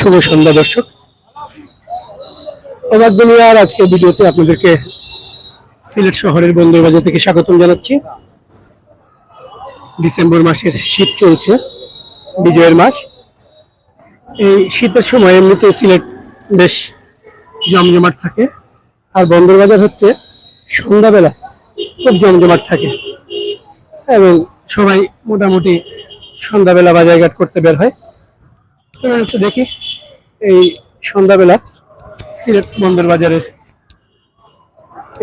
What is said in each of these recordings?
শুভ সন্ধ্যা, দর্শক। অবাক দুনিয়ার আজকে ভিডিওতে আপনাদেরকে সিলেট শহরের বন্দরবাজার থেকে স্বাগতম জানাচ্ছি। ডিসেম্বর মাসের শীত চলছে, বিজয়ের মাস। এই শীতের সময় এমনিতে সিলেট বেশ জমজমাট থাকে। আর বন্দরবাজার হচ্ছে সন্ধ্যাবেলা খুব জমজমাট থাকে। এবং সবাই মোটামুটি সন্ধ্যাবেলা বাজারঘাট করতে বের হয়। একটু দেখি। এই সন্ধ্যাবেলা সিলেট বন্দর বাজারের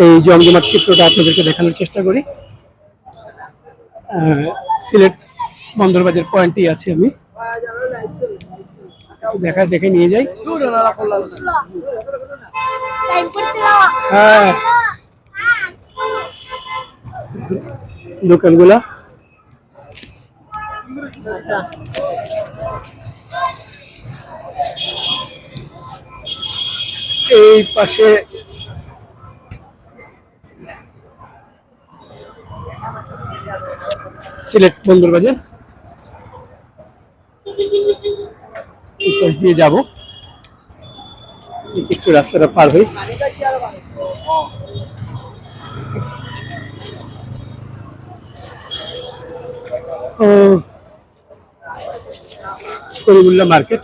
এই জমজমাট চিত্রটা আপনাদেরকে দেখানোর চেষ্টা করি। সিলেট বন্দর বাজার পয়েন্টেই আছি আমি। দেখা, দেখে নিয়ে যাই। হ্যাঁ। দোকানগুলা। এই পাশে সিলেট বন্দর বাজার। দিয়ে যাব। একটু রাস্তাটা পার হই। করিমুল্লা মার্কেট।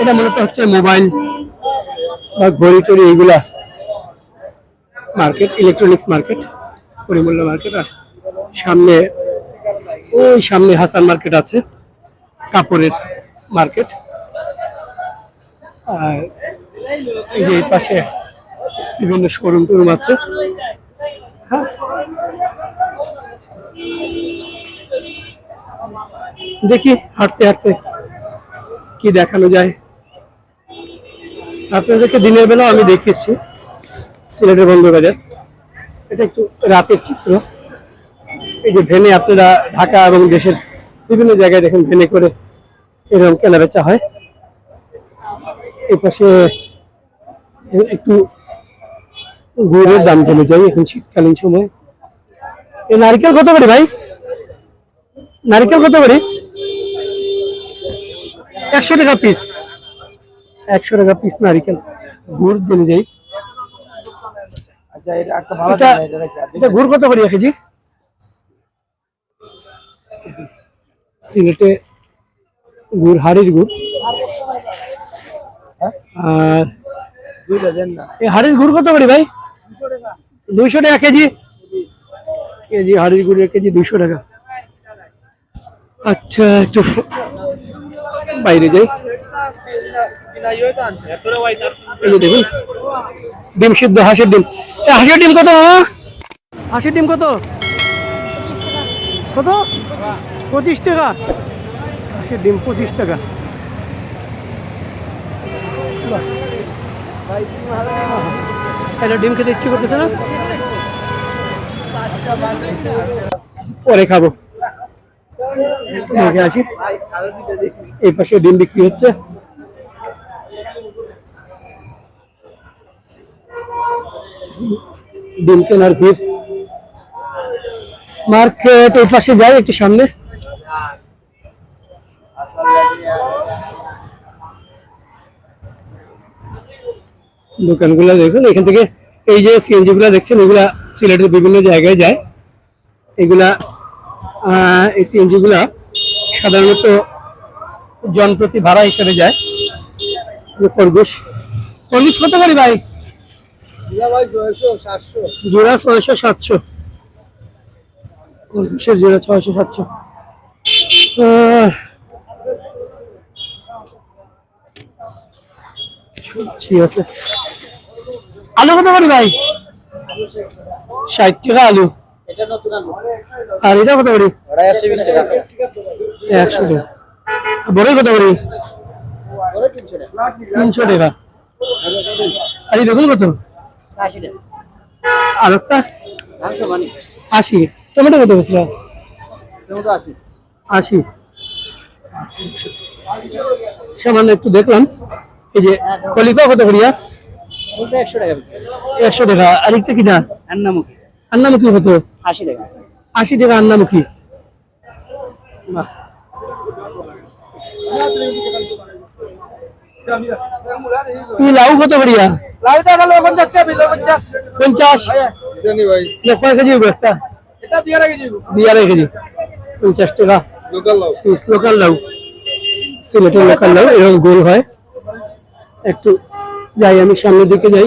এটা মূলত হচ্ছে মোবাইল বা ঘড়ি টড়ি এইগুলা? মার্কেট ইলেকট্রনিক্স মার্কেট, পরিমূল্য মার্কেট, আর সামনে, ওই সামনে হাসান মার্কেট আছে, কাপড়ের মার্কেট। আর এই পাশে বিভিন্ন শোরুম টোরুম আছে। হ্যাঁ। দেখি, হাঁটতে হাঁটতে কি দেখানো যায়। আপনাদেরকে দিনের বেলা আমি দেখেছি সিলেটের বন্ধবাজার এটা একটু রাতের চিত্র। এই যে ভেনে আপনারা ঢাকা এবং দেশের বিভিন্ন জায়গায় দেখেন ভেনে করে এরকম কেনা বেচা হয়। এই পাশে একটু গুড়ের দাম কমে যায় এখন শীতকালীন সময়। এই নারকেল কত করে ভাই? নারকেল কত করে? একশো টাকা পিস একশো টাকা পিস নারিকেল। গুড় জেনে যাই আচ্ছা এটা গুড় কত করে কেজি? সিলেটে গুড় হাড়ির গুড়। আর এই হাড়ির গুড় কত করে ভাই? দুইশো টাকা। কেজি। কেজি হাড়ির গুড় এক কেজি দুইশো টাকা। আচ্ছা একটু বাইরে যাই। এই যে দেখুন ডিম সিদ্ধ হাঁসের ডিম। হাঁসের ডিম কত মামা? হাঁসের ডিম কত? কত? পঁচিশ টাকা। হাঁসের ডিম পঁচিশ টাকা। এটা ডিম খেতে ইচ্ছে করতেছে না? পরে খাব। দেখে আসি এই পাশে ডিম বিক্রি হচ্ছে। ডিম কেনার ভিড়। মার্কেট এই পাশে যাই একটু সামনে। দোকানগুলো দেখুন, এখান থেকে এই যে সিএনজি গুলা দেখছেন, এগুলা সিলেটের বিভিন্ন জায়গায় যায়। এগুলা এই সিএনজি গুলা সাধারণত জনপ্রতি ভাড়া হিসেবে যায়। খরগোশ। খরগোশ কত করি ভাই দিয়া ভাই ছয়শো সাতশো জোড়া ছয়শো সাতশো। খরগোশের জোড়া ছয়শো সাতশো? সবজি আছে। আলু কত করি ভাই? ষাট টাকা আলু। আর এটা কত করি? একশো টাকা। বড়ই কত করি? তিনশো টাকা। আর এই দেখুন কত? আর একটা? আশি। টমেটো কত বেশি আশি। সামান্য একটু দেখলাম। এই যে কলিকা কত করিয়া? একশো টাকা একশো টাকা। আরেকটা কি দাম আন্নামুখী। আন্নামুখী কত? আশি টাকা। আশি টাকা আন্নামুখী। বাহ। তুই লাউ কত করিয়া? লাউটা গেল পঞ্চাশ টাকা বিলো পঞ্চাশ। পঞ্চাশ। জানি ভাই। না, কয় কেজি হবে একটা? এটা দিয়ে রেখে দিব কেজি। পঞ্চাশ টাকা। লোকাল লাউ। পিস লোকাল লাউ। সিলেটের লোকাল লাউ এরকম গোল হয়। একটু যাই আমি সামনের দিকে যাই।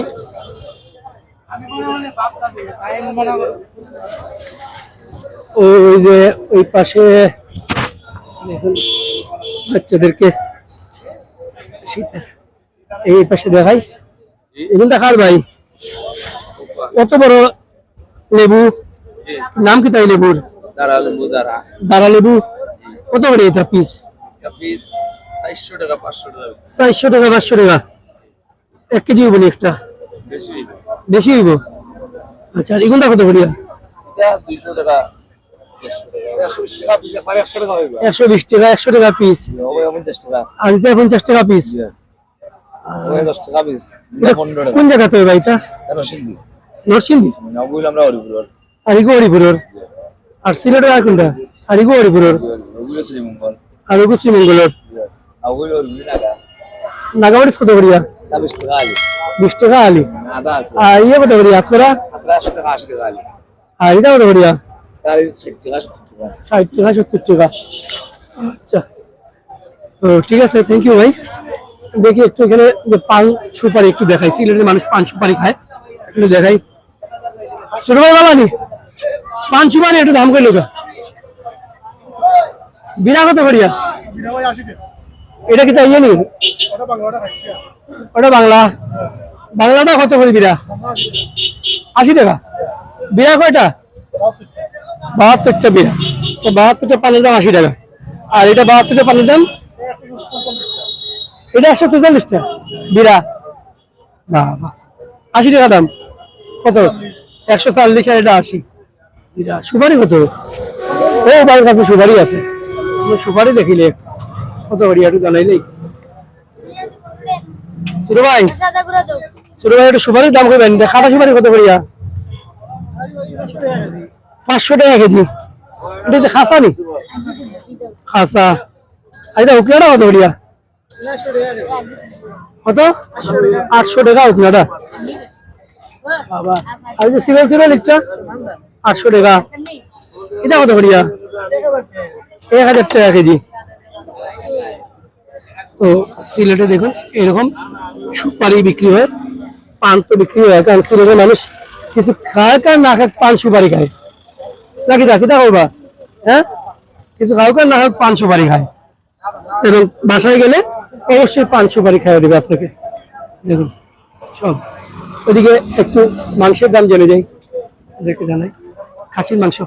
ওই যে ওই পাশে দেখুন বাচ্চাদেরকে এই পাশে দেখাই। এগুলো দেখার ভাই? কত বড় লেবু? নাম কি তাই লেবুর? দাঁড়া লেবু কত করে এটা পিস পিস চারশো টাকা পাঁচশো টাকা। এক কেজি হইব নি একটা? বেশি হইব। আচ্ছা আর এগুলো কত করিয়া? দুইশো টাকা একশো বিশ টাকা একশো টাকা একশো বিশ টাকা একশো টাকা পিস ওই পঞ্চাশ টাকা। আর পঞ্চাশ টাকা পিস দশ টাকা পিস কোন জায়গা তো ভাই এটা কেন সিন্ধি নরসিংদী নবুল আমরা আর ইগো হরিপুরের? আর সিলেটের আর কোনটা? আর ইগো হরিপুরের? ওগুলো শ্রীমঙ্গল। আর শ্রীমঙ্গলের? ওগুলো হরিপুর টাকা নাগাবাড়িস কত করিয়া? বিশ টাকা আলি বিশ টাকা আলি আর ইয়ে কত করিয়া? আপনারা? আপনার আশি টাকা আশি টাকা আলি আর এটা কত করিয়া? ষাট টাকা সত্তর টাকা। আচ্ছা। ও ঠিক আছে থ্যাংক ইউ ভাই। দেখি একটু এখানে যে পান সুপারি একটু দেখাই। সিলেটের মানুষ পান সুপারি খায়। একটু দেখাই। ছোট ভাই বাবানি পান সুপারি একটু দাম কইলো গা বিনা কত করিয়া? এটা কি তাই জানি? ওটা বাংলা। বাংলাটা কত করে বিরা? আশি টাকা। বিরা কয়টা? বাহাত্তরটা বিরা। বাহাত্তরটা পানের দাম আশি টাকা। আর এটা বাহাত্তরটা পানের দাম? এটা একশো চল্লিশটা বিরা বাবা আশি টাকা দাম। কত? একশো চল্লিশ আর এটা আশি। বিরা সুপারি কত? ও বাড়ির কাছে সুপারি আছে। সুপারি দেখিলে কত করি, একটু জানাইলেই ছোট ভাই ছোট ভাই, একটু সুপারির দাম করবেন খাটা সুপারি কত করিয়া? পাঁচশো টাকা কেজি। এটা খাসা নি? খাসা। আর এটা উকলাটা কত করিয়া? কত? আটশো টাকা উকলাটা বাবা। আর যে সিমেন্ট সিমেন্ট লিখছা? আটশো টাকা। এটা কত করিয়া? এক হাজার টাকা কেজি। তো সিলেটে দেখুন, এরকম সুপারি বিক্রি হয়, পান তো বিক্রি হয়, কারণ সিলেটের মানুষ কিছু খায়, কার না খায় পান সুপারি খায়। নাকি তা কিতা করবা হ্যাঁ? কিছু খাও, কার না খায় পান সুপারি খায়। এবং বাসায় গেলে অবশ্যই পান সুপারি খাইয়ে দেবে আপনাকে। দেখুন, সব। ওদিকে একটু মাংসের দাম জেনে যাই। ওদেরকে জানাই। খাসির মাংস।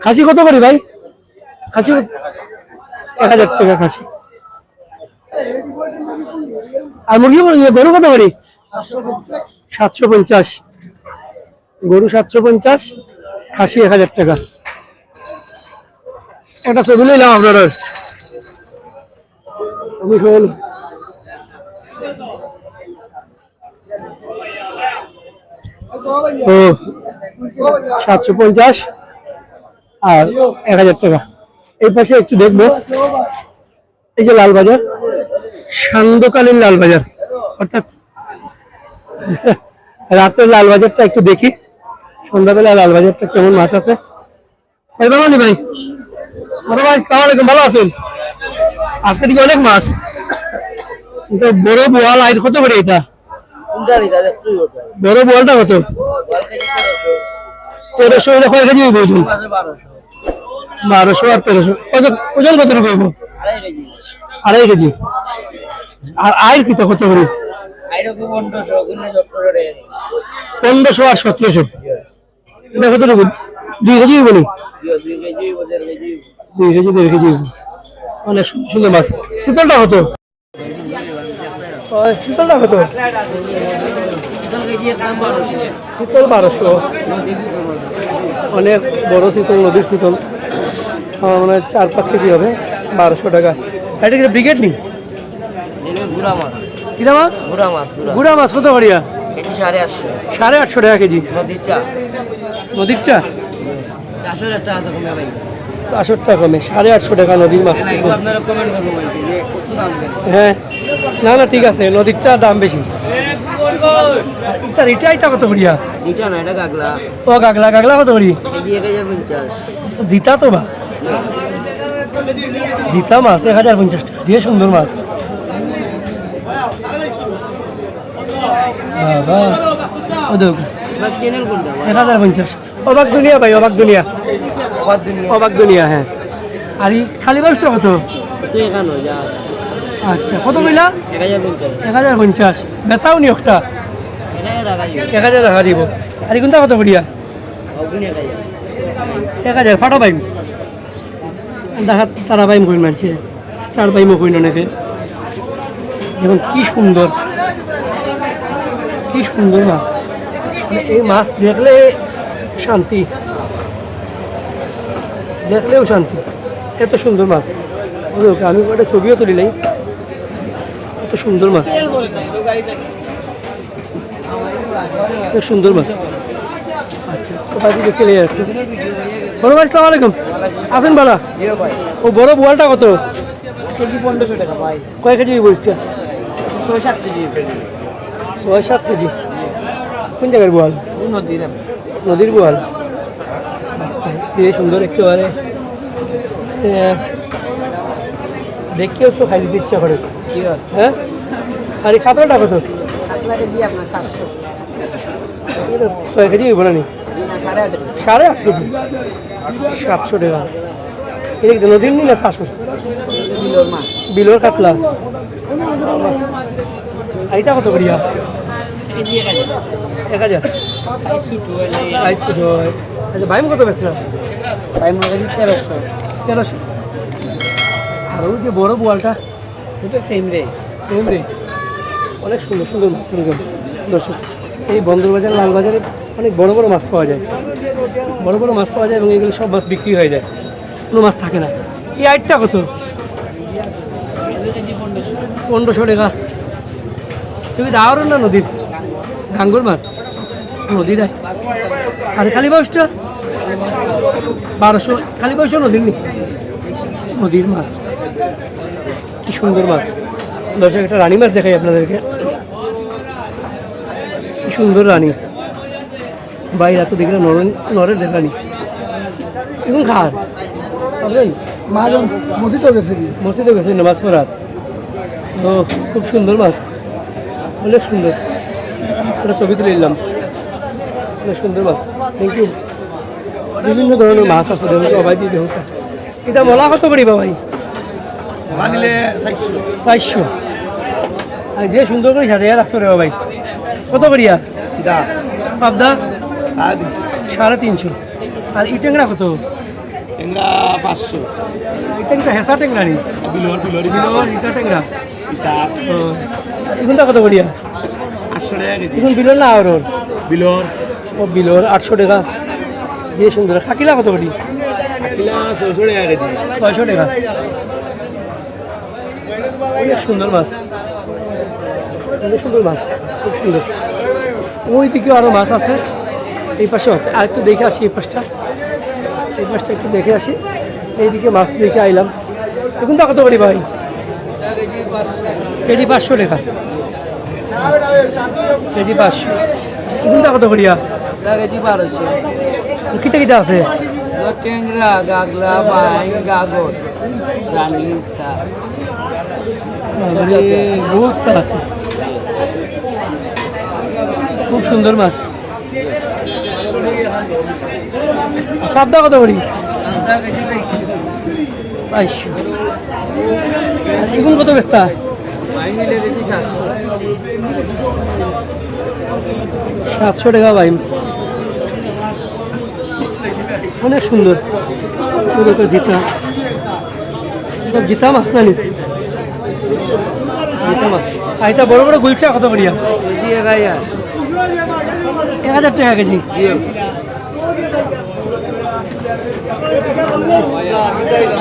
খাসি কত করি ভাই? খাসি এক হাজার টাকা খাসি। আর মুরগি কত- গরু কত করি? সাতশো পঞ্চাশ। গরু সাতশো পঞ্চাশ, খাসি এক হাজার টাকা। একটা ছবি নিলাম আপনার আমি ও, সাতশো পঞ্চাশ আর এক হাজার টাকা। এই পাশে একটু দেখব। এই যে লালবাজার, সান্ধ্যকালীন লালবাজার। অর্থাৎ রাতের লালবাজারটা একটু দেখি। সন্ধ্যাবেলা লালবাজারটা কেমন মাছ আছে। ভাই। ভালো আছেন? আজকে দিকে অনেক মাছ। এটা বড় বোয়াল আইট কত করে এটা? বড় বোয়ালটা কত? তেরোশো এটা কয় কেজি হইব ওজন? বারোশো আর তেরোশো। ওজন কত রকম হইব? আড়াই কেজি। আর আয়ের কি কত করে? পনেরোশো আর সতেরোশো। এটা কত রকম? দুই কেজি হইব দুই কেজি, দেড় কেজি অনেক সুন্দর সুন্দর মাছ। শীতলটা ও, শীতলটা কত? শীতল বারোশো। অনেক বড় শীতল নদীর শীতল। আমার মনে হয় চার পাঁচ কেজি হবে বারোশো টাকা। এটা কি ব্রিগেড নি? গুড়া মাছ কিনা মাছ গুড়া মাছ গুড়া গুড়া মাছ কত করিয়া সাড়ে আটশো। সাড়ে আটশো টাকা কেজি। নদীরটা নদীরটা চারশো কমে ভাই চারশো টাকা কমে সাড়ে আটশো টাকা নদীর মাছ। হ্যাঁ না না ঠিক আছে নদীরটা দাম বেশি। তার এটা আইতা কত করিয়া ও গাগলা গাগলা কত করি? জিতা তো বা? জিতা মাছ এক হাজার পঞ্চাশ টাকা যে সুন্দর মাছ। বাবা এক হাজার পঞ্চাশ। অবাক দুনিয়া ভাই অবাক দুনিয়া। অবাক দুনিয়া। হ্যাঁ। আর এই খালি বয়সটা কত? তুই এখানো যা। আচ্ছা কত কইলা? এক হাজার পঞ্চাশ। বেচাও নি একটা। এক হাজার রাখা দিব। আর কোনটা কত করিয়া? এক হাজার ফাটো পাইম। দেখা তারা পাইম কইন মানছে। স্টার পাইমও কইন অনেকে। এবং কি সুন্দর। কি সুন্দর মাছ। এই মাছ দেখলে শান্তি। দেখলেও শান্তি। এত সুন্দর মাছ। ওকে, ওকে, আমি একটা ছবিও তুলিলাই এত সুন্দর মাছ। সুন্দর মাছ। আচ্ছা কোথায় একটু বড় ভাই সালাম আলাইকুম। আসেন বালা। ও বড় বোয়ালটা কত? কেজি পনেরোশো টাকা ভাই। কয় কেজি বলছে? ছয় সাত কেজি। ছয় সাত কেজি। কোন জায়গার বোয়াল? নদীর নদীর বোয়াল কি সুন্দর একেবারে দেখেও তো খাই দিতে ইচ্ছা করে হ্যাঁ আর এই কাতলাটা কত ছয় কেজি হইব না সাড়ে আট কেজি। সাতশো টাকা। এটা নদীর নি না কিলোর বিলোর কাতলা এটা কত করিয়া? এক হাজার। আচ্ছা ভাইম কত বেসলাম ভাই মনে তেরোশো। তেরোশো? আর ওই যে বড় বোয়ালটা? দুটো সেম রে সেম রেট অনেক সুন্দর সুন্দর মাছ দর্শক এই বন্দরবাজার লালবাজারে অনেক বড় বড় মাছ পাওয়া যায়। বড় বড় মাছ পাওয়া যায় এবং এগুলো সব মাছ বিক্রি হয়ে যায়। কোনো মাছ থাকে না। এই আইটটা কত? পনেরোশো টাকা। তুমি দাওয়ার না নদীর? গাঙ্গুর মাছ? নদীর আয় আর খালি বয়সটা বারোশো খালি বয়সও নদীর নি? নদীর মাছ। কি সুন্দর মাছ। দর্শক একটা রানী মাছ দেখাই আপনাদেরকে। কি সুন্দর রানী। বাইরে তো দেখলে নর নরের দেখানি এবং খার পাবেন মাজন মসজিদ গেছে কি? মসজিদে গেছে নামাজ পড়ার। তো খুব সুন্দর মাছ। অনেক সুন্দর। একটা ছবি তুলে নিলাম। অনেক সুন্দর মাছ। থ্যাংক ইউ বিভিন্ন ধরনের মাছ আছে দেখুন সবাই দিয়ে দেখুন এটা মলা কত করিবা ভাই? চারশো। আর যে সুন্দর করে সাজাইয়া রাখতো রে ভাই কত করিয়া পাবদা? সাড়ে তিনশো। আর ই ট্যাংরা কত? টেঙ্গা পাঁচশো। কিন্তু হেসা ট্যাংরা নি? বিলোর বিলোর বিলোর হিসা ট্যাংরা। হিসাব কত করিয়া এখন বিলোর না আর বিলোর ও বিলোর আটশো টাকা। যে সুন্দর। খাকিলা কত করি? ছয়শো টাকা কেজি। ছয়শো টাকা। অনেক সুন্দর মাছ। অনেক সুন্দর মাছ। খুব সুন্দর। ওই দিকেও আরও মাছ আছে। এই পাশেও আছে। আর একটু দেখে আসি এই পাশটা। এই পাশটা একটু দেখে আসি। এইদিকে মাছ দেখে আইলাম। এখন তো কত করি ভাই? কেজি পাঁচশো টাকা। কেজি পাঁচশো। এখন তো কত করিয়া? কেজি বারোশো কিতা কিতা আছে? ট্যাংরা গাগলা বাইং গাগর রানী বহুত আছে। খুব সুন্দর মাছ। পাবদা কত করি? এখন কত বেস্তা সাতশো। টাকা বাইম অনেক সুন্দর। জিতা। সব জিতা মাছ না জিতা মাছ। এটা বড় বড় গুলচা কত করিয়া? এক হাজার টাকা কেজি।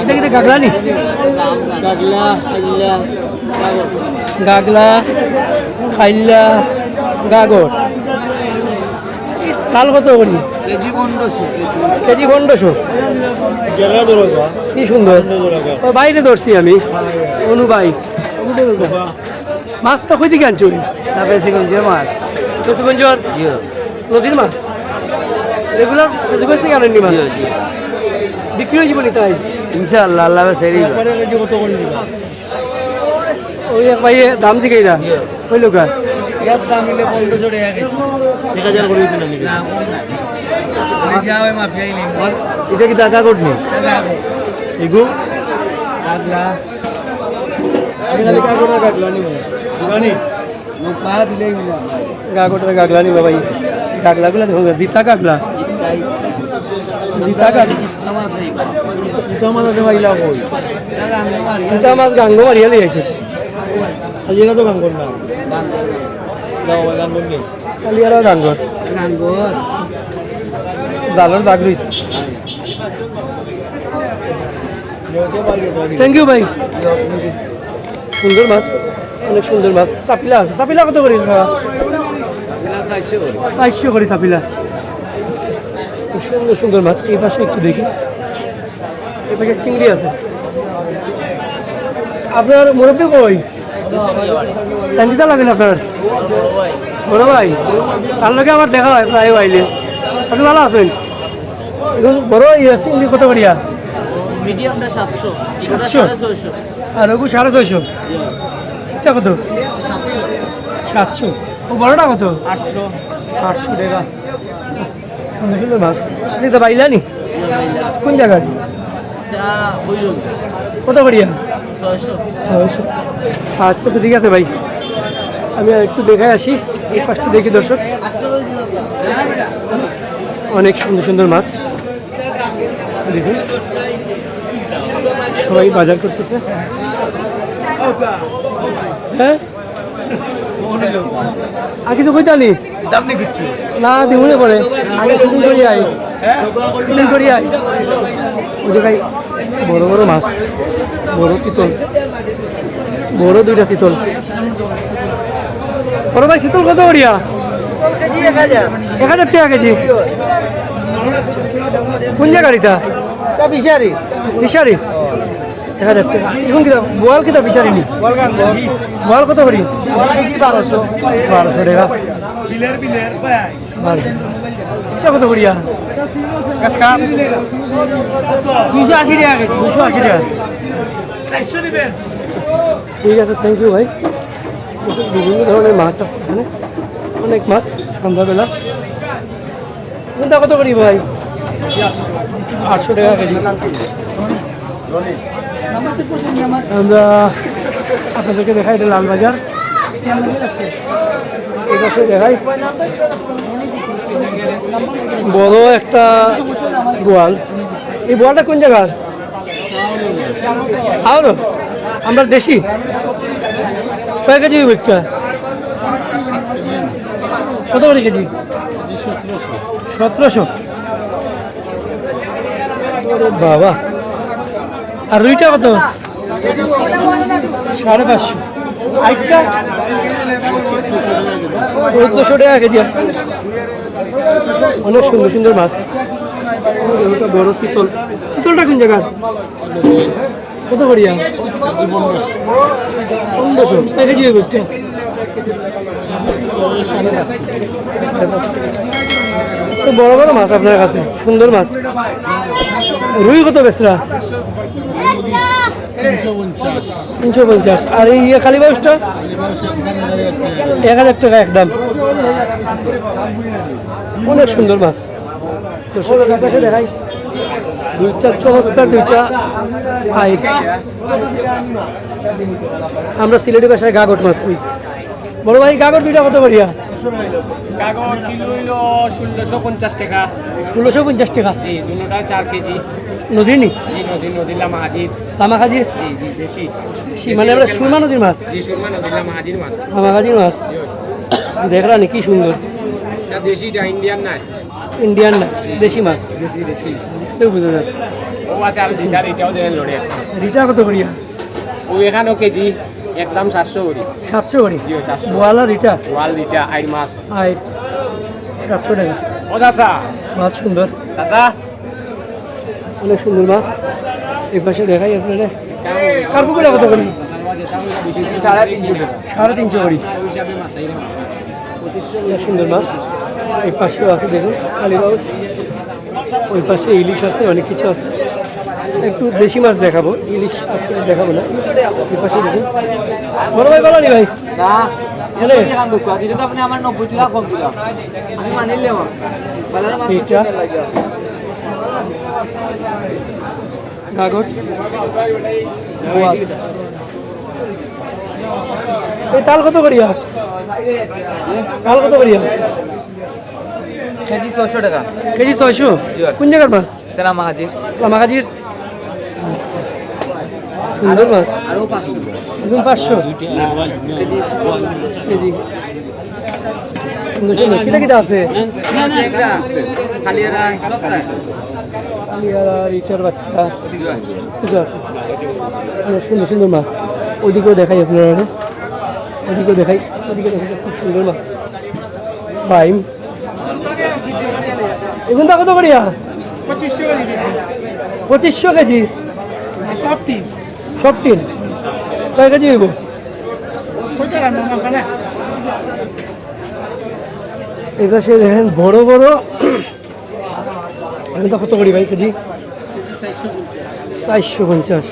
এটা কিন্তু গাগলা নি? গাগলা খাইলা গাগলা। খাইল্লা গাগর। কাল কত করি? কেজি পনেরোশো। কি সুন্দর। ও বাইরে ধরছি আমি। অনু ভাই। তো কই থেকে আনছো না বেশিগঞ্জের মাছ। কেশুগঞ্জর নদীর মাছ? রেগুলার? কেশুগঞ্জ থেকে আনেননি মাছ? বিক্রি হয়ে যাব তাই? ইনশাআল্লাহ আল্লাহ সেরি ওই এক ভাই দাম দিকে না ওই লোক এর দাম মিলে পনেরোশো টাকা কেজি এক হাজার করে দিতে নাকি? না মাফিয়াই নেই এটা কি টাকা করনি এগু আগলা খালি কাগজ না কাটলো নি পা দিলেই মিলাম গাগোটা গাগলা নি ভাই দেখো জিতা গাগলা। জিতা গাগলা। নামাজ নেই এটা মানে কই জিতা মাছ গাঙ্গো মারিয়া লিয়ে আইছে আজ এটা তো গান করলাম গাঙ্গর গাঙ্গর জালর দাগ থ্যাংক ইউ ভাই সুন্দর মাছ অনেক সুন্দর মাছ। চাপিলা আছে। চাপিলা কত করি চারশো করি চাপিলা। সুন্দর সুন্দর মাছ। এই পাশে একটু দেখি। এই পাশে চিংড়ি আছে। আপনার মুরব্বী কই তান্তিতা লাগেন আপনার? বড় ভাই তার লগে আমার দেখা হয় প্রায় আইলে আপনি ভালো আছেন? এখন বড় ইয়ে কত করিয়া? মিডিয়ামটা সাতশো সাতশো? আর ওগু সাড়ে ছয়শো? এটা কত? সাতশো। ও বড়টা কত? আটশো। আটশো টাকা। মাছ। আপনি তো বাইলা কোন জায়গায়? তা কত করিয়া? ছয়শো। ছয়শো। আচ্ছা তো ঠিক আছে ভাই। আমি একটু দেখে আসি, এই পাশটা দেখি দর্শক। অনেক সুন্দর সুন্দর মাছ। দেখুন। সবাই বাজার করতেছে। হ্যাঁ? আগে তো কইতা নি, দিমুনে করে আগে শুটিং করি আই শুটিং করি আই ওই জায়গায় বড় বড় মাছ। বড় চিতল। বড় দুইটা চিতল বড় ভাই চিতল কত করিয়া এক হাজার টাকা কেজি। কোন জায়গারিটা বিশারি। ফিশারি এক হাজার টাকা। এখন কিতা বোয়াল কিতা ফিশারি নি? বোয়াল কত করি বারোশো। বারোশো টাকা। এটা কত করিয়া দুইশো আশি টাকা দুশো আশি টাকা। ঠিক আছে থ্যাংক ইউ ভাই। বিভিন্ন ধরনের মাছ আছে এখানে। অনেক মাছ, সন্ধ্যাবেলা। কোনটা কত করি ভাই। আটশো টাকা কেজি। আমরা আপনাদেরকে দেখাই এটা লালবাজার। দেখাই। বড় একটা গোয়াল। এই গোয়ালটা কোন জায়গার? আরও আমরা দেশি। কয় কেজি বিকটা কত করে কেজি? সতেরোশো। বাবা। আর রুইটা কত? সাড়ে পাঁচশো। আইটটা চোদ্দোশো টাকা কেজি অনেক সুন্দর সুন্দর মাছ। বড় শীতল। শীতলটা কোন জায়গার? কত করিয়া? পনেরোশো বড় বড় মাছ আপনার কাছে, সুন্দর মাছ। রুই কত বেসরা তিনশো পঞ্চাশ। আর এই ইয়ে কালী বাউসটা এক হাজার টাকা একদম অনেক সুন্দর মাছ। দেখাই। দুইটা চমৎকার দুইটা পাইপ আমরা সিলেটি ভাষায় গাগট মাছ কই বড় ভাই গাগট দুইটা কত করিয়া? কাগজ কিলো হইল ষোলোশো পঞ্চাশ টাকা। ষোলোশো পঞ্চাশ টাকা। জি দুটা চার কেজি। নদীর নি? জি নদীর জি জি দেশি। মানে আমরা সুরমা নদীর মাছ? জি সুরমা নদীর লামা মাছ। নি কি সুন্দর। এটা দেশিটা ইন্ডিয়ান না দেশি মাছ। দেশি দেশি। দেখতেও বোঝা যাচ্ছে। ও আছে আর জিটার এটাও দেন লড়ে রিটা কত করিয়া ও এখানেও কেজি একদম সাতশো করি। সাতশো করি বোয়ালা রিটা? ওয়াল দিটা আইর মাছ আই সাতশো টাকা। ও চাষা মাছ সুন্দর। চাষা অনেক সুন্দর মাছ। এই পাশে দেখাই আপনারা কার্পুকুলা কত করি? সাড়ে তিনশো সাড়ে তিনশো করি। অনেক সুন্দর মাছ। এই পাশেও আছে দেখুন কালীবাউস ওই পাশে ইলিশ আছে অনেক কিছু আছে। একটু দেশি মাছ দেখাবো ইলিশ আজকে দেখাবো না। এই পাশে দেখুন। বড় ভাই বলো নি ভাই। তাল কত করিয়া? তাল কত করিয়া? কেজি ছশো টাকা। কেজি ছয়শো? কোন জায়গার মাছ? তেরা মাহাজির। লামাগাজির সুন্দর মাছ। আরও পাঁচশো। একদম পাঁচশো? কেজি। কিটা বাচ্চা। কিছু আছে। সুন্দর সুন্দর মাছ। ওদিকেও দেখাই আপনারা ওদিকেও দেখাই। ওদিকে দেখাই খুব সুন্দর মাছ। বাইম। এখন তা কত করিয়া পঁচিশশো কেজি। সব টিন। সব টিন? কয় কেজি হইব? এই পাশে দেখেন বড় বড়। এখন তো কত করি ভাই কেজি? চারশো পঞ্চাশ।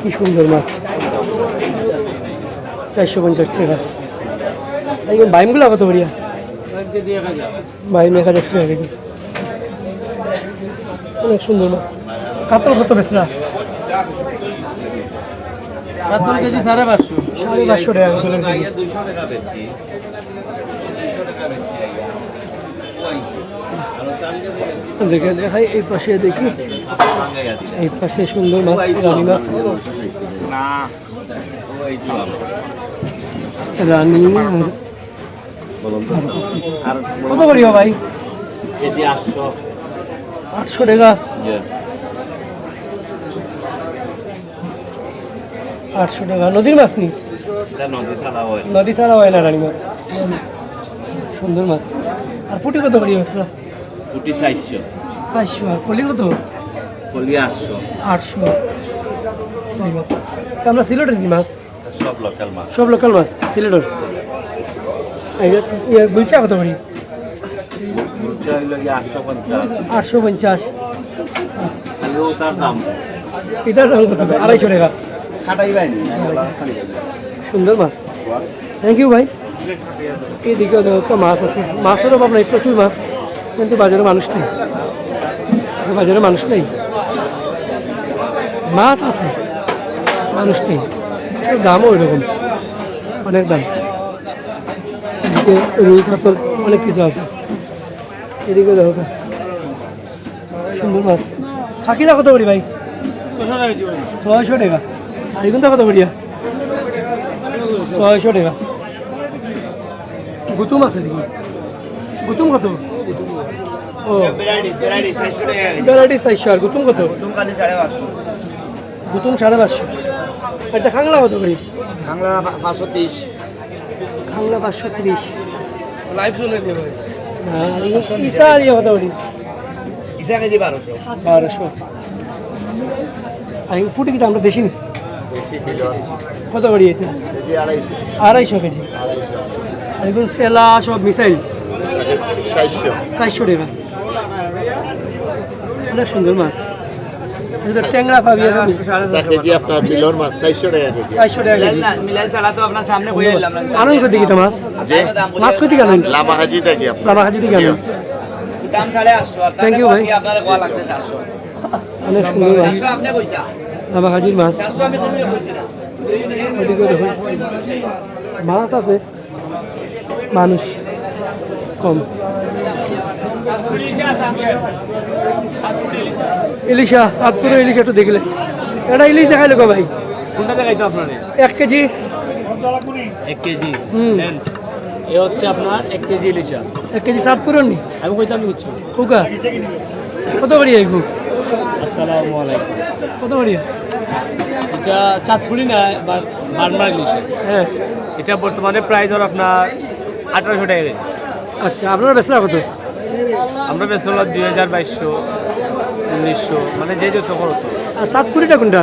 কি সুন্দর মাছ। চারশো পঞ্চাশ টাকা। এই বাইমগুলো কত করিয়া এক হাজার টাকা কেজি অনেক সুন্দর মাছ। কাতল কত বেসরা কাতল কেজি সাড়ে পাঁচশো। সাড়ে পাঁচশো টাকা কাতলের কেজি। দেখে দেখাই এই পাশে দেখি। এই পাশে সুন্দর মাছ রানী মাছ। রানী কত করিও ভাই? কেজি আটশো। আটশো টাকা। আটশো টাকা। নদীর মাছ নি? নদী ছাড়া হয়। না রানী মাছ। সুন্দর মাছ। আর ফুটি কত করি মাছ না ফুটি চারশো। চারশো। আর ফলি কত? ফলি আটশো। আটশো। আমরা সিলেটের কি মাছ? সব লোকাল মাছ। সব লোকাল মাছ। সিলেটের? বলছে কত করি? আটশো পঞ্চাশ। এটার দাম কত? আড়াইশো টাকা। সুন্দর মাছ। থ্যাংক ইউ ভাই। একটা মাছ আছে। মাছের অভাব নাই প্রচুর মাছ। কিন্তু বাজারে মানুষ নেই। বাজারে মানুষ নেই। মাছ আছে। মানুষ নেই। দামও ওইরকম। অনেক দাম। এদিকে রুই অনেক কিছু আছে। এদিকে দেখো। সুন্দর মাছ। খাকিরা কত করি ভাই? ছয়শো টাকা। আর এগুলো কত করিয়া ছয়শো টাকা। গুতুম আছে দেখি গুতুম কত? ও। ভ্যারাইটি চারশো আর গুতুম কত? গুতুম সাড়ে পাঁচশো। এটা খাংলা কত করি? বাংলা পাঁচশো তিরিশ। খাংলা পাঁচশো তিরিশ। ইসা আর ইয়ে ইসা কেজি বারোশো। বারোশো। আর এই ফুটি কিন্তু আমরা বেশি নি। কত করি এতে আড়াইশো। আড়াইশো কেজি। আর সেলা সব মিসাইল চারশো। চারশো টাকা। অনেক সুন্দর মাছ। এটা ট্যাংরা পাবি কেজি আপনার বিলর মাছ চারশো টাকা কেজি। চারশো টাকা কেজি। মিলাই চালা তো আপনার সামনে এলাম আনন্দ দিকে মাছ। মাছ হাজি দেখি আপনার। লাভা হাজি দিকে দাম আটশো আর ভাই। আপনার গোয়া লাগছে চারশো অনেক সুন্দর মাছ। চারশো আপনি কইতা? লাভা হাজির আমি মাছ আছে। মানুষ কম। ইলিশা সাতপুরে ইলিশ একটু দেখলে। এটা ইলিশ দেখাইলে গো ভাই। কোনটা দেখাইতো আপনার? এক কেজি। এক কেজি। হুম। এ হচ্ছে আপনার এক কেজি ইলিশা। এক কেজি সাতপুরের নি? আমি কইতাম বুঝছ কুকা? কত করি আইবো আসসালামু আলাইকুম। কত করি? এটা চাঁদপুরি না বার্মার ইলিশা। হ্যাঁ। এটা বর্তমানে প্রাইস হলো আপনার আঠারোশো টাকা আচ্ছা আপনারা বেসরা কত? আমরা হলো দুই হাজার বাইশশো উনিশশো মানে যে যত করতো আর সাতপুরিটা কোনটা?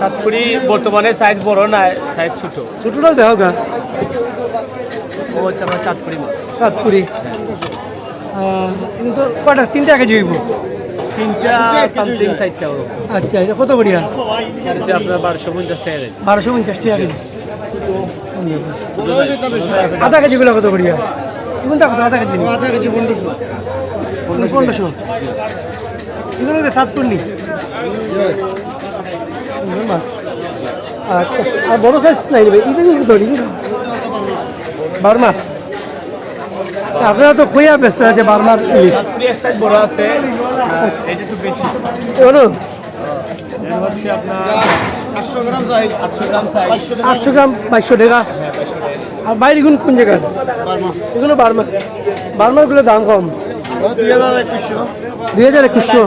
সাতপুরি বর্তমানে সাইজ বড় না সাইজ ছোট। ছোটটাও দেখো গা। ও হচ্ছে আপনার চাঁদপুরি মাছ। সাতপুরি কিন্তু কটা তিনটা কেজি হইব? তিনটা সামথিং সাইজটা আচ্ছা এটা কত করিয়া? হচ্ছে আপনার বারোশো পঞ্চাশ টাকা রেট বারোশো পঞ্চাশ টাকা কেজি। আধা কেজিগুলো কত করিয়া? এখন দেখো তো আধা কেজি আধা কেজি পনেরোশো পনেরোশো এগুলো তো সাতপুর নি মাছ আচ্ছা আর বড় সাইজ নাই রে এটা কিন্তু ধরি বার্মা। আপনারা তো খইয়া ব্যস্ত আছে বার্মার ইলিশ। বড় আছে এটা একটু বেশি। হচ্ছে আপনার আটশো গ্রাম বাইশশো টাকা। আর বাইরে কোন কোন জায়গায়? বার্মা। এগুলো বার্মা। বার্মারগুলো দাম কম। দুই হাজার একুশশো।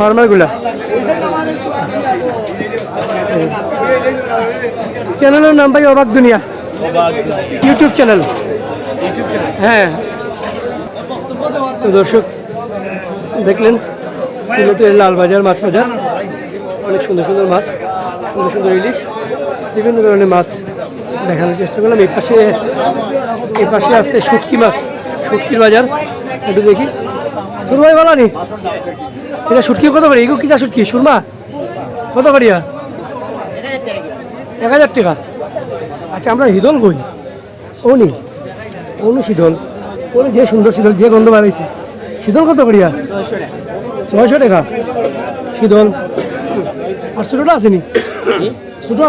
বার্মারগুলা চ্যানেলের নাম ভাই অবাক দুনিয়া। YouTube channel. YouTube channel. হ্যাঁ। তো দর্শক দেখলেন সিলেটের লালবাজার মাছ বাজার। অনেক সুন্দর সুন্দর মাছ। সুন্দর সুন্দর ইলিশ। বিভিন্ন ধরনের মাছ দেখানোর চেষ্টা করলাম। এই পাশে এই পাশে আছে শুটকি মাছ শুটকির বাজার। একটু দেখি। শুরু ভাই ভালো নি? এটা শুটকি কত করে? এগুলো কি যা শুটকি? সুরমা? কত করিয়া এক হাজার টাকা। আচ্ছা আমরা হিদল কই? ও নি অনু শীতল। ওরে যে সুন্দর শীতল যে গন্ধ বাড়াইছে। শীতল কত করিয়া ছয়শো টাকা। শীতল। আর ছোটোটা আসেনি ছোটো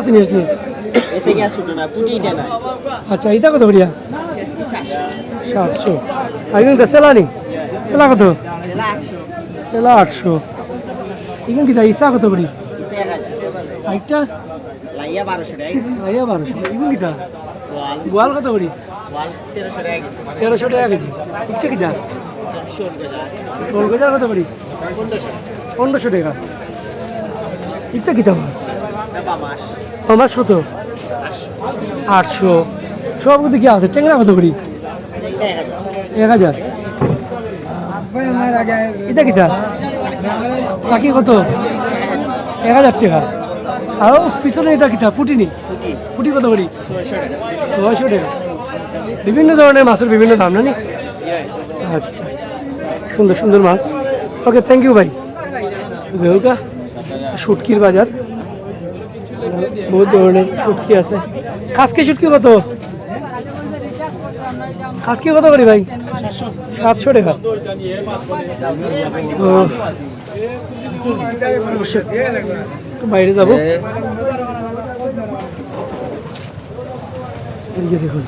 এতে গিয়া ছোট না না। আচ্ছা এইটা কত করিয়া? সাতশো। আর কিন্তু সেলা নি সেলা কত? সেলা আটশো। এখানে কিতা ইসা কত করি? আরেকটা লাইয়া বারোশো আইয়া বারোশো। এখানে কিতা গোয়াল। কত করি? তেরোশো টাকা কেজি। ইচ্ছা কিতা ষোল টাকা কত করি? পনেরোশো টাকা। ইচ্ছা কিতা মাছ আমার কত আটশো। সব কি আছে? ট্যাংরা কত করি? এক হাজার। এটা কিতা টাকি কত? এক হাজার টাকা। আরও পিছনে এটা কিতা ফুটিনি ফুটি কত করি? ছয়শো টাকা। বিভিন্ন ধরনের মাছের বিভিন্ন দাম না নি আচ্ছা। সুন্দর সুন্দর মাছ। ওকে থ্যাংক ইউ ভাই দেউকা শুটকির বাজার। বহুত ধরনের শুটকি আছে। খাসকি শুটকি কত? খাসকি কত করি ভাই? সাতশো টাকা। বাইরে যাব। দেখুন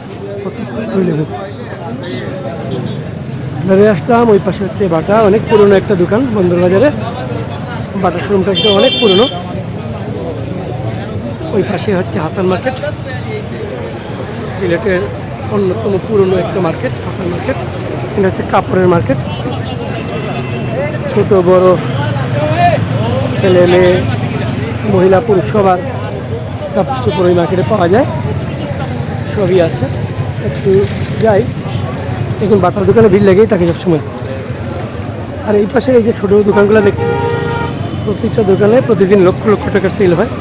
আসলাম, ওই পাশে হচ্ছে বাটা, অনেক পুরনো একটা দোকান, বন্দর বাজারে। বাটা শোরুমটা কিন্তু অনেক পুরনো। ওই পাশে হচ্ছে হাসান মার্কেট। সিলেটের অন্যতম পুরনো একটা মার্কেট, হাসান মার্কেট। এটা হচ্ছে কাপড়ের মার্কেট। ছোট, বড় ছেলে মেয়ে মহিলা, পুরুষ সবার কাপড় চোপড় ওই মার্কেটে পাওয়া যায়। সবই আছে। একটু যাই। দেখুন বাটার দোকানে ভিড় লেগেই থাকে সবসময়। আর এই পাশের এই যে ছোটো দোকানগুলো দেখছেন প্রতিটা দোকানে প্রতিদিন লক্ষ লক্ষ টাকার সেল হয়।